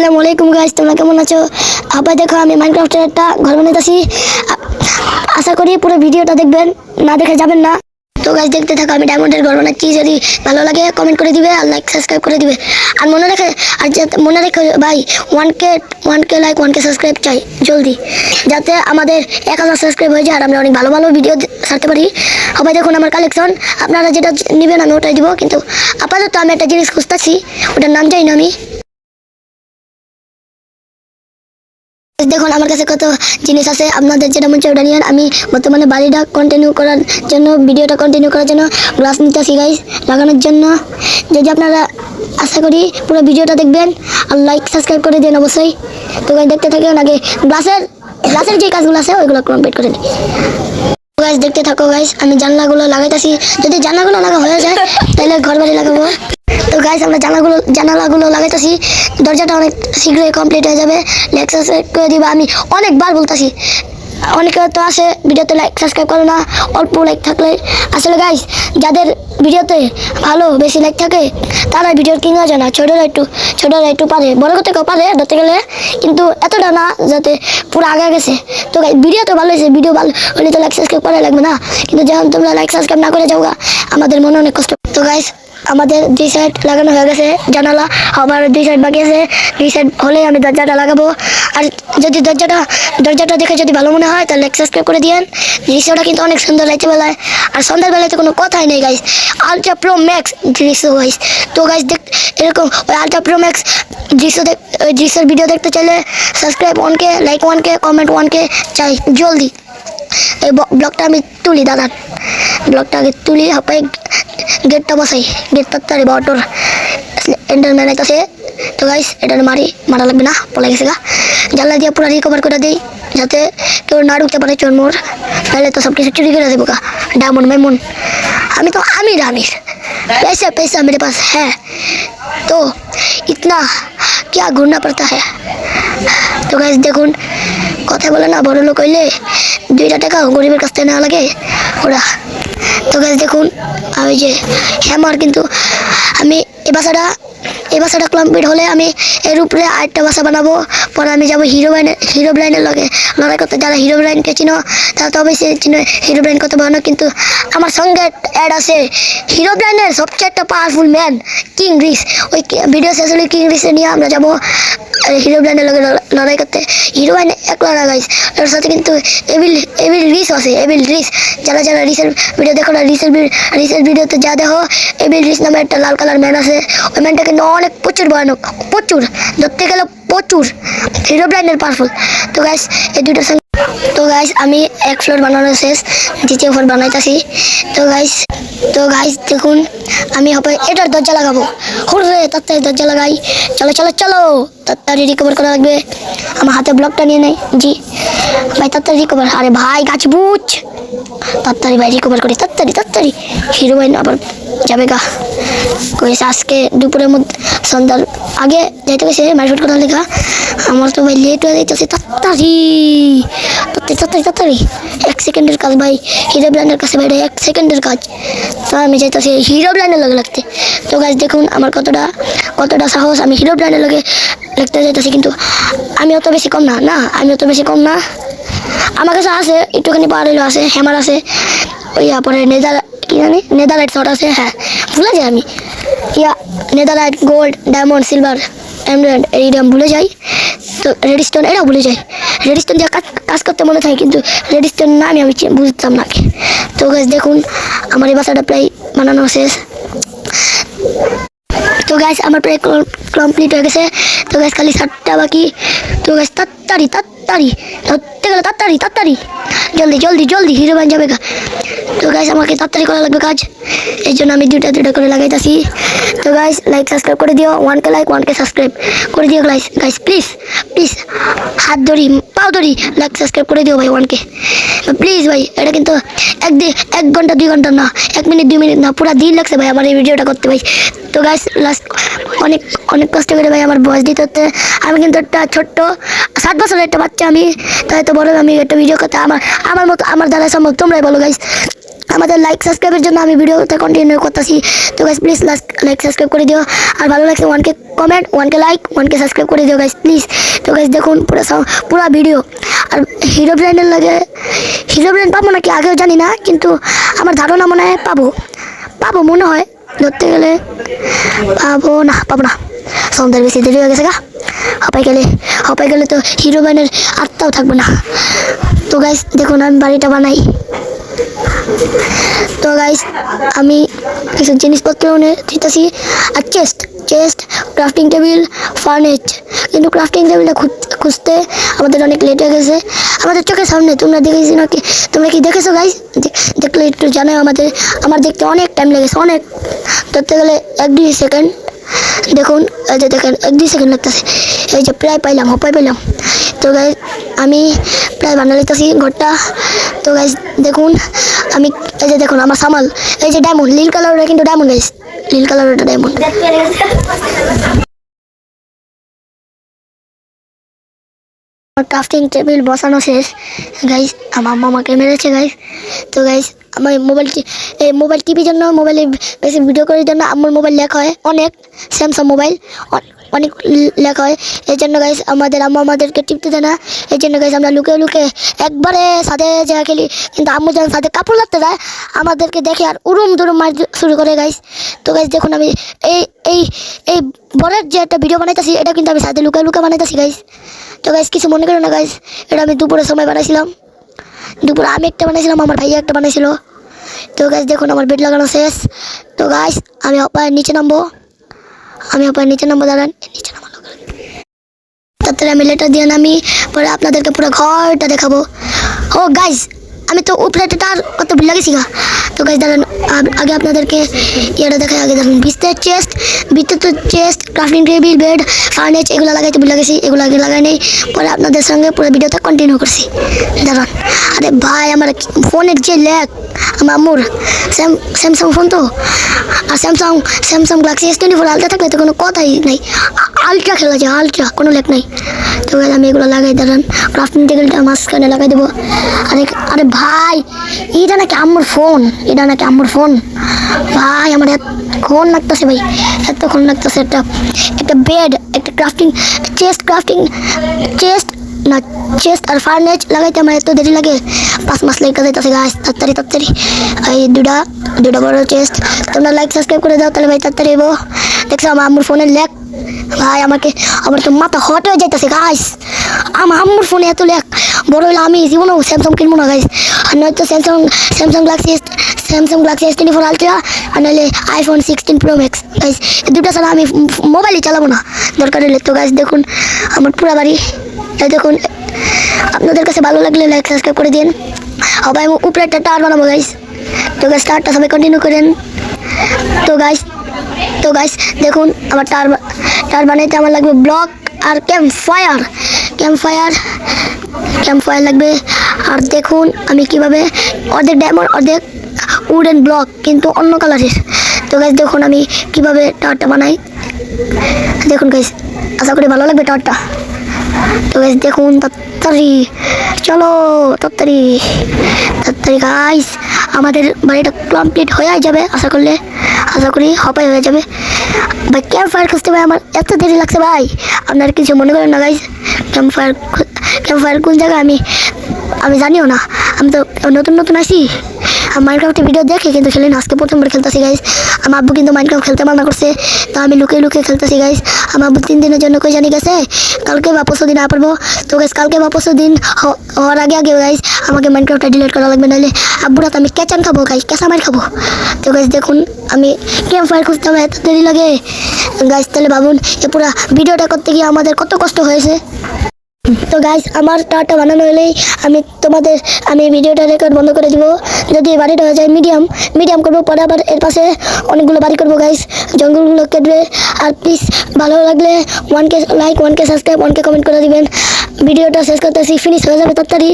আসসালামু আলাইকুম গাইস তোমরা কেমন আছো? আবার দেখো, আমি মাইনক্রাফটের একটা ঘর বানাইতেছি আ- আশা করি পুরো ভিডিওটা দেখবেন, না দেখে যাবেন না। তো গাইস দেখতে থাকো, আমি ডায়মন্ডের ঘর বানাচ্ছি। যদি ভালো লাগে কমেন্ট করে দিবে আর লাইক সাবস্ক্রাইব করে দিবে। আর মনে রেখে, আর মনে রেখে ভাই one K one K like one K subscribe চাই, জলদি। যাতে আমাদের এক হাজার সাবস্ক্রাইব হয়ে যায় আর আমরা অনেক ভালো ভালো ভিডিও ছাড়তে পারি। সবাই দেখুন, আমার কালেকশন আপনারা যেটা নেবেন, আমি ওটাই দিব। কিন্তু আপাতত আমি একটা জিনিস খুঁজতেছি, ওটার নাম জানি না আমি। দেখুন, আমার কাছে কত জিনিস আছে। আপনাদের যেটা মনে ওটা নিয়ে আমি বর্তমানে বাড়িটা কন্টিনিউ করার জন্য ভিডিওটা কন্টিনিউ করার জন্য গ্লাস নিতেছি গাইস লাগানোর জন্য। যদি আপনারা আশা করি পুরো ভিডিওটা দেখবেন, আর লাইক সাবস্ক্রাইব করে দেন অবশ্যই। তো গাইস দেখতে থাকেন, আগে গ্লাসের গ্লাসের যে কাজগুলো আছে, ওইগুলো কমপ্লিট করে দিই। গাইস দেখতে থাকো গাইস আমি জানলাগুলো লাগাইতেছি। যদি জানলাগুলো লাগা হয়ে যায়, তাহলে ঘর বাড়ি লাগাবো। তো গাইস আমরা জানালাগুলো জানালাগুলো লাগাইতেছি। দরজাটা অনেক শীঘ্রই কমপ্লিট হয়ে যাবে। সাবস্ক্রাইব করে দিবা। আমি অনেকবার বলতাছি। অনেকে তো আসে ভিডিওতে লাইক সাবস্ক্রাইব করে না, অল্প লাইক থাকলে। আসলে গাইস যাদের ভিডিওতে ভালো, বেশি লাইক থাকে তারা ভিডিওর কিং হয়ে যায় না ছোটরা একটু ছোটরা একটু পারে, বড় করতে কেউ পারে, ধরতে গেলে কিন্তু এতটা না যাতে পুরো আগে গেছে। তো ভিডিও তো ভালো হয়েছে ভিডিও ভালো হলে তো লাইক সাবস্ক্রাইব করা লাগবে না। কিন্তু যখন তোমরা লাইক সাবস্ক্রাইব না করে যাও আমাদের মনে অনেক কষ্ট। তো গাইস আমাদের দুই সাইড লাগানো হয়ে গেছে, জানালা, আবার দুই সাইড বাকি আছে। দুই সাইড হলে আমি দরজাটা লাগাবো। আর যদি দরজাটা দরজাটা দেখে যদি ভালো মনে হয়, তাহলে সাবস্ক্রাইব করে দিয়েন। দৃশ্যটা কিন্তু অনেক সুন্দর লাগছে বেলায় আর সন্ধ্যার বেলায় তো কোনো কথাই নেই গাইস আলট্রা প্রো ম্যাক্স দৃশ্য গাইস তো গাইস দেখ, এরকম ওই আলট্রা প্রো ম্যাক্স দৃশ্য দেখ, ওই দৃশ্যের ভিডিও দেখতে চাইলে সাবস্ক্রাইব ওয়ানকে লাইক ওয়ানকে কমেন্ট ওয়ানকে চাই, জলদি। এই ব্লগটা আমি তুলি, দাদা। ব্লগটা আগে তুলি হাপাই গেটটা বসাই। গেট তাড়াতাড়ি বা অটোর এন্টারম্যান আইতাছে তো গাইস এটা মারি মারা লাগবে না পলাই গেছে গা জানলা দিয়ে পুরো রিকভার করে দিই যাতে কেউ না ঢুকতে পারে চোর মোর তাহলে তো সব কিছু চুরি করে দেবো গা ডায়মন্ড মেমন আমি তো আমির আমির पैसा पैसा मेरे पास है तो इतना क्या घूरना पड़ता है তো গাইস দেখুন কথা বলে না বড় লোক হইলে দুইটা টাকা গরিবের কাছ থেকে নেওয়া লাগে ওরা তো গাইস দেখুন আমি যে হ্যামার কিন্তু আমি এই বাসাটা এই বাসাটা কমপ্লিট হলে আমি এর উপরে আরেকটা বাসা বানাবো। পরে আমি যাব হিরো ব্রাইনের হিরো ব্রাইনের লগে। লড়াই করতে। যারা হিরো ব্রাইনকে চিনো, তারা তো অবশ্যই চিনো হিরো ব্রাইন কত ভালো কিন্তু আমার সঙ্গে অ্যাড আছে। হিরো ব্রাইনের সবচেয়ে একটা পাওয়ারফুল ম্যান কিং রিস ওই ভিডিও শেষ হলে কিং রিসে নিয়ে আমরা যাব। হিরো ব্র্যান্ডের লগে লড়াই করতে। হিরো ব্র্যান্ড একলা না গাইস এর সাথে কিন্তু এবিল এবিল রিস আছে। এবিল রিস যারা যারা রিসের ভিডিও দেখো না রিসের রিসের ভিডিওতে যা দেখো এবিল রিস নামে একটা লাল কালার ম্যান আছে। ওই ম্যানটা কিন্তু অনেক প্রচুর ভয়ানক, প্রচুর। ধরতে গেলে প্রচুর। হিরো ব্র্যান্ডের পাওয়ারফুল তো গাইস এই দুটোর সঙ্গে তো গাইস আমি এক ফ্লোর বানানো শেষ, দ্বিতীয় ফ্লোর বানাইতেছি। তো গাইস তো গাইস দেখুন, আমি হবে এটার দরজা লাগাবো। হুররে তাড়াতাড়ি দরজা লাগাই। চলো চলো চলো। তাড়াতাড়ি রিকভার করা লাগবে। আমার হাতে ব্লকটা নিয়ে নেই। জি। ভাই তাড়াতাড়ি রিকভার আরে ভাই, গাছ বুঝ তাড়াতাড়ি ভাই রিকভার করি, তাড়াতাড়ি তাড়াতাড়ি। হিরো ভাই আবার যাবে গা কইছে আজকে দুপুরের মধ্যে সন্ধ্যার আগে যাইতে গেছে মারপিট করার লেখা আমার তো ভাই লেট হয়ে যাইতেছে, তাড়াতাড়ি তাড়াতাড়ি তাড়াতাড়ি তাড়াতাড়ি। এক সেকেন্ডের কাজ ভাই হিরো ব্র্যান্ডের কাছে ভাই এক সেকেন্ডের কাজ। তো আমি যাইতেছি হিরো ব্র্যান্ডের লগে লাগতে। তো গাছ দেখুন আমার কতটা কতটা সাহস আমি হিরো ব্র্যান্ডের লগে লাগতে যাইতেছি, কিন্তু আমি অত বেশি কম না না, আমি অত বেশি কম না। আমার কাছে আছে, একটুখানি পাওয়ার হইল আছে হ্যামার আছে, ওই পরে নেদার কি জানি নেদারলাইট শট আছে হ্যাঁ ভুলে যাই আমি। Yeah netherite gold diamond silver emerald এইটা আমি ভুলে যাই। তো রেডিস্টোন এটাও ভুলে যাই। রেডিস্টোন দিয়ে কাজ করতে মনে থাকে, কিন্তু রেডিস্টোন নামই আমি বুঝতাম না। তো গাছ দেখুন, আমার এই বাসাটা প্রায় বানানো শেষ। তো গাইস আমার প্রায় কমপ্লিট হয়ে গেছে। তো গাইস খালি সাতটা বাকি। তো গাইস তাড়াতাড়ি তাড়াতাড়ি ধরতে গেলে তাড়াতাড়ি তাড়াতাড়ি জলদি জলদি জলদি হিরো বান যাবে তো গাইস আমাকে তাড়াতাড়ি করা লাগবে কাজ। এই জন্য আমি দুটা দুটা করে লাগাইতেছি। তো গাইস লাইক সাবস্ক্রাইব করে দিও। One K like one K subscribe করে দিও গাইস গাইস প্লিজ প্লিজ হাত ধরি, পাও ধরি। লাইক সাবস্ক্রাইব করে দিও ভাই ওয়ানকে। প্লিজ ভাই, এটা কিন্তু এক এক ঘণ্টা, দুই ঘণ্টা না, এক মিনিট, দুই মিনিট না, পুরো দিন লাগছে ভাই আমার এই ভিডিওটা করতে ভাই। তো গাইস লাস্ট অনেক অনেক কষ্ট করে ভাই আমার বয়স দিতে হচ্ছে। আমি কিন্তু একটা ছোট্ট সাত বছরের একটা বাচ্চা আমি, তাই তো বড় আমি একটা ভিডিও করতে আমার আমার মতো আমার দ্বারা সম্ভব। তোমরাই বলো গাইস আমাদের লাইক সাবস্ক্রাইবের জন্য আমি ভিডিওতে কন্টিনিউ করতেছি। তো গাইস প্লিজ লাইক সাবস্ক্রাইব করে দিও। আর ভালো লাগছে ওয়ানকে কমেন্ট ওয়ানকে লাইক ওয়ানকে সাবস্ক্রাইব করে দিও গাইস প্লিজ তো গাইস দেখুন, পুরো পুরো ভিডিও আর হিরো ব্র্যান্ডের লাগে হিরো ব্র্যান্ড পাবো নাকি আগেও জানি না, কিন্তু আমার ধারণা মনে হয় পাবো। পাবো মনে হয়, ধরতে গেলে পাবো না পাবো না। সন্ধ্যার বেশি দেরি হয়ে গেছে গা। হপাই গেলে হপাই গেলে তো হিরো ব্র্যান্ডের আত্মাও থাকবে না। তো গাইস দেখুন, আমি বাড়িটা বানাই। তো গাইস আমি কিছু জিনিসপত্র এনে দিতেছি। আর chest chest crafting table furniture কিন্তু ক্রাফটিং টেবিলটা খুঁজতে আমাদের অনেক লেট হয়ে গেছে। আমাদের চোখের সামনে, তোমরা দেখেছি নাকি? তোমরা কি দেখেছ গাইস দেখলে একটু জানাও আমাদের। আমার দেখতে অনেক টাইম লেগেছে, অনেক। ধরতে গেলে এক দুই সেকেন্ড দেখুন, এই যে দেখেন, এক দুই সেকেন্ড লাগতেছে। এই যে প্রায় পাইলাম হপাই পাইলাম। তো গাইজ আমি প্রায় বানা ঘরটা। তো গাইজ দেখুন, আমি, এই যে দেখুন, আমার সামাল। এই যে ডায়মন্ড নীল কালারটা কিন্তু ডায়মন্ড গাইজ নীল কালারটা ডায়মন্ড ক্রাফটিং টেবিল বসানো শেষ। গাইস আমার মামাকে মেরেছে গাইস তো গাইস আমার মোবাইল এই মোবাইল টিভির জন্য মোবাইলে বেশি ভিডিও করার জন্য আমার মোবাইল লেখা হয়। অনেক স্যামসাং মোবাইল অনেক লেখা হয়। এই জন্য গাইস আমাদের আম্মু আমাদেরকে টিপতে দেয় না। এই জন্য গাইস আমরা লুকে লুকে একবারে সাথে জায়গা খেলি। কিন্তু আম্মু যখন সাথে কাপড় লাগতে যায়, আমাদেরকে দেখে আর উরুম দুরুম মার শুরু করে গাইস তো গাইস দেখুন আমি এই এই এই বরের যে একটা ভিডিও বানাইতেছি, এটা কিন্তু আমি সাথে লুকে লুকে বানাইতেছি গাইজ তো গাইজ কিছু মনে করো না গাইজ এটা আমি দুপুরের সময় বানাইছিলাম। দুপুরে আমি একটা বানাইছিলাম, আমার ভাইয়া একটা বানাইছিল। তো গাছ দেখুন, আমার বেড লাগানো শেষ। তো গাছ আমি অপায়ের নিচে নামবো। আমি অপায়ের নিচে নামবো, দাঁড়ান। নিচে নামানো তারপরে আমি লেটার দিয়ে নামি, পরে আপনাদেরকে পুরো ঘরটা দেখাবো। ও গাইজ আমি তো উপরে তার কত ভুল লাগেছি গা তো গাইজ দাঁড়ান আগ- আগে আপনাদেরকে ইয়েটা দেখাই আগে দাঁড়ান বিস্তের চেস্ট বিস্তের তো chest crafting table bed furniture এগুলো লাগাইতে ভুল লাগেছি এগুলো আগে লাগাই নেই পরে আপনাদের সঙ্গে পুরো ভিডিওটা কন্টিনিউ করছি দাঁড়ান আরে ভাই আমার ফোনের যে ল্যাগ আমার আম্মুর স্যাম স্যামসাং ফোন তো আর Samsung Samsung Galaxy S twenty four Ultra থাকলে তো কোনো কথাই নেই আলট্রা খেলা যায় আলট্রা কোনো ল্যাগ নেই তো আমি এগুলো লাগাই, দাঁড়ান। ক্রাফটিং টেবিলটা মাঝখানে লাগাই দেবো। আরে আরে ভাই, এটা নাকি আমার ফোন এটা নাকি আমার ফোন ভাই, আমার এত এতক্ষণ লাগতেছে ভাই, এত এতক্ষণ লাগতেছে একটা একটা বেড একটা ক্রাফটিং চেস্ট ক্রাফটিং চেস্ট না চেস্ট আর ফার্নেজ লাগাইতে আমার এত দেরি লাগে। পাঁচ মাস লেগে যাইতেছে গাছ তাড়াতাড়ি তাড়াতাড়ি। এই দুটা দুটা বড় চেস্ট তোমরা লাইক সাবস্ক্রাইব করে দাও, তাহলে ভাই তাড়াতাড়ি দেখছ, আমার আম্মুর ফোনের ল্যাক ভাই, আমাকে, আমার তো মাথা হট হয়ে যাইতেছে গাছ আমার আম্মুর ফোনে এত ল্যাক বড় হলে আমি জীবনেও স্যামসাং কিনবো না গাইস আর নয়তো Samsung Samsung Galaxy Samsung Galaxy S twenty four Ultra আর নাহলে iPhone sixteen Pro Max guys দুটো ছাড়া আমি মোবাইলই চালাবো না। দরকার হলে তো গাইস দেখুন, আমার পুরা বাড়ি দেখুন, আপনাদের কাছে ভালো লাগলে লাইক সাবস্ক্রাইব করে দিন। আবার উপরে একটা টার বানাবো গাইস তো গাইস টারটা সবাই কন্টিনিউ করেন। তো গাইস তো গাইস দেখুন আমার টার টার বানাইতে আমার লাগবে ব্লক আর campfire campfire campfire লাগবে। আর দেখুন, আমি কীভাবে অর্ধেক ডায়মন্ড অর্ধেক উডেন ব্লক কিন্তু অন্য কালারের তো গাইস দেখুন, আমি কীভাবে টাওয়ারটা বানাই। দেখুন গাইস আশা করি ভালো লাগবে টাওয়ারটা তো গাইস দেখুন, তাড়াতাড়ি। চলো, তাড়াতাড়ি। তাড়াতাড়ি গাইস আমাদের বাড়িটা কমপ্লিট হয়ে যাবে, আশা করলে। আশা করি হপাই হয়ে যাবে। ভাই, ক্যাম্প ফায়ার খুঁজতে ভাই, আমার এত দেরি লাগছে ভাই। আপনার কিছু মনে করেন না guys campfire campfire কোন জায়গায় আমি আমি জানিও না। আমি তো নতুন নতুন আসি। আর মাইনক্রাফ্টে ভিডিও দেখে কিন্তু খেলি আজকে প্রথমবার খেলতেছি গাইস আমার আব্বু কিন্তু মাইনক্রাফ্ট খেলতে মানা করছে, তো আমি লুকিয়ে লুকিয়ে খেলতেছি গাইস আমার আব্বু তিন দিনের জন্য কই জানি গেছে, কালকে বা পরশু দিন না পারব তো গাইস কালকে বা পরশু দিন হওয়ার আগে আগে গাইস আমাকে মাইনক্রাফ্টটা ডিলিট করা লাগবে, নাহলে আব্বুরা তো আমি কেচান খাব গাইস কেঁচা মার খাব। তো গাইস দেখুন, আমি ক্যাম্প ফায়ার খুঁজতে আমার এত দেরি লাগে। গাইস তাহলে ভাবুন, এ পুরা ভিডিওটা করতে গিয়ে আমাদের কত কষ্ট হয়েছে। তো গাইস আমার টাটা বানানো হলেই আমি তোমাদের, আমি ভিডিওটা রেকর্ড বন্ধ করে দিব। যদি বাড়িটা হয়ে যায় মিডিয়াম মিডিয়াম করব, পরে আবার এর পাশে অনেকগুলো বাড়ি করব গাইস জঙ্গলগুলো কেটবে। আর প্লিজ ভালো লাগলে ওয়ান কে লাইক ওয়ানকে সাবস্ক্রাইব ওয়ানকে কমেন্ট করে দিবেন। ভিডিওটা শেষ করতেছি ফিনিশ হয়ে যাবে তাড়াতাড়ি।